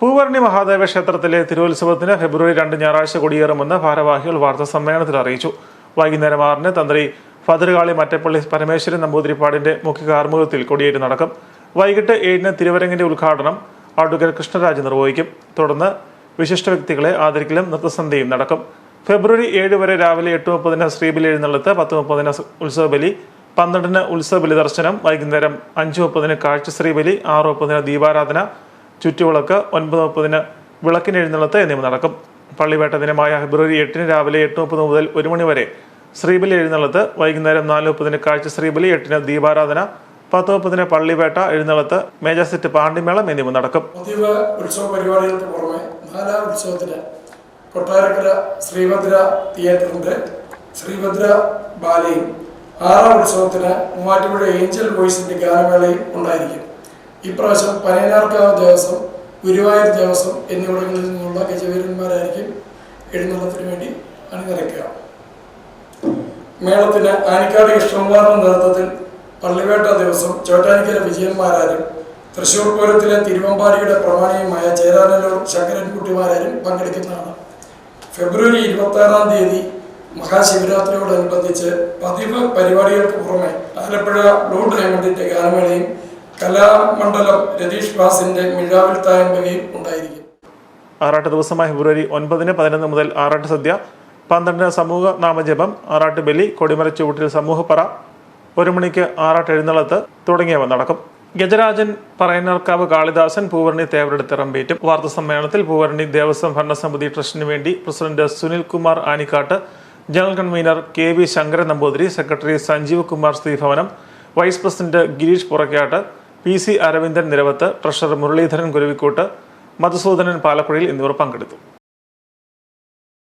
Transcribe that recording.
പൂവർണി മഹാദേവ ക്ഷേത്രത്തിലെ തിരുവത്സവത്തിന് ഫെബ്രുവരി രണ്ട് ഞായറാഴ്ച കൊടിയേറുമെന്ന് ഭാരവാഹികൾ വാർത്താ സമ്മേളനത്തിൽ അറിയിച്ചു. വൈകുന്നേരം ആറിന് തന്ത്രി ഫതിർകാളി മറ്റപ്പള്ളി പരമേശ്വരൻ നമ്പൂതിരിപ്പാടിന്റെ മുഖ്യ കാർമുഖത്തിൽ കൊടിയേറ്റ് നടക്കും. വൈകിട്ട് ഏഴിന് തിരുവരങ്ങിന്റെ ഉദ്ഘാടനം അഡ്വക്കേറ്റ് കൃഷ്ണരാജ് നിർവഹിക്കും. തുടർന്ന് വിശിഷ്ട വ്യക്തികളെ ആദരിക്കലും നൃത്തസന്ധ്യയും നടക്കും. ഫെബ്രുവരി ഏഴ് വരെ രാവിലെ എട്ട് മുപ്പതിന് ശ്രീബലി എഴുന്നള്ളത്ത് പത്ത് മുപ്പതിന് ഉത്സവബലി പന്ത്രണ്ടിന് ഉത്സവബലി ദർശനം വൈകുന്നേരം അഞ്ച് മുപ്പതിന് കാഴ്ച ശ്രീബലി ആറ് മുപ്പതിന് ദീപാരാധന ചുറ്റുവിളക്ക് ഒൻപത് മുപ്പതിന് വിളക്കിന് എഴുന്നള്ളത്ത് എന്നിവ നടക്കും. പള്ളിവേട്ട ദിനമായ ഫെബ്രുവരി എട്ടിന് രാവിലെ എട്ട് മുപ്പത് മുതൽ ഒരു മണി വരെ ശ്രീബലി എഴുന്നള്ളത്ത് വൈകുന്നേരം നാല് മുപ്പതിന് കാഴ്ച ശ്രീബലി എട്ടിന് ദീപാരാധന പത്ത് മുപ്പതിന് പള്ളിവേട്ട എഴുന്നള്ളത്ത് മേജാസെറ്റ് പാണ്ഡിമേളം എന്നിവ നടക്കും. ഉത്സവ കൊട്ടാരക്കര ശ്രീഭദ്ര തിയേറ്ററിന്റെ ശ്രീഭദ്ര ബാലയും ആറാം ഉത്സവത്തിന് മൂവാറ്റുപുഴ ഏഞ്ചൽ വോയിസിന്റെ ഗാനമേളയും ഉണ്ടായിരിക്കും. ഇപ്രാവശ്യം പനയനാർക്കാവ് ദേവസ്വം ഗുരുവായൂർ ദേവസ്വം എന്നിവിടങ്ങളിൽ നിന്നുള്ള ഗജവീരന്മാരായിരിക്കും എഴുന്നള്ളത്തിന് വേണ്ടി അണിനിരക്കുക. മേളത്തിന് ആനിക്കാട് കൃഷ്ണകുമാറിന്റെ നേതൃത്വത്തിൽ പള്ളിവേട്ട ദിവസം ചോട്ടാനിക്കര വിജയന്മാരാരും തൃശൂർ പൂരത്തിലെ തിരുവമ്പാടിയുടെ പ്രമാണിയുമായ ചേരാനല്ലൂർ ശങ്കരൻകുട്ടിമാരും പങ്കെടുക്കുന്നതാണ്. ഫെബ്രുവരി ഇരുപത്തി ആറാം തീയതി മഹാശിവരാത്രിയോടനുബന്ധിച്ച് പതിവ് പരിപാടികൾക്ക് പുറമെ ആലപ്പുഴ ബ്ലൂ ഡയമണ്ടിന്റെ ഗാനമേളയും കലാമണ്ഡലം രതീഷ് ബാസിന്റെ മിഴാവിൽ തായമ്പകയും ഉണ്ടായിരിക്കും. ആറാട്ട് ദിവസമായ ഫെബ്രുവരി ഒൻപതിന് പതിനൊന്ന് മുതൽ ആറാട്ട് സദ്യ പന്ത്രണ്ടിന് സമൂഹ നാമജപം ആറാട്ട് ബലി കൊടിമര ചുവട്ടിൽ സമൂഹപ്പറ ഒരു മണിക്ക് ആറാട്ട് എഴുന്നള്ളത്ത് തുടങ്ങിയവ നടക്കും. ഗജരാജൻ പറയനർക്കാവ് കാളിദാസൻ പൂവർണി തേവരടുത്ത് ഇറമ്പേറ്റും വാർത്താ സമ്മേളനത്തിൽ പൂവർണി ദേവസ്വം ഭരണസമിതി ട്രസ്റ്റിന് വേണ്ടി president Sunil Kumar Anikkattu general convener K V Sankaran Namboothiri secretary Sanjeev Kumar Sreebhavanam vice president Girish Purakkattu P C Aravindan Niravathu treasurer Muraleedharan Kuruvikkottu Madhusoodanan Palakkuzhayil എന്നിവർ പങ്കെടുത്തു.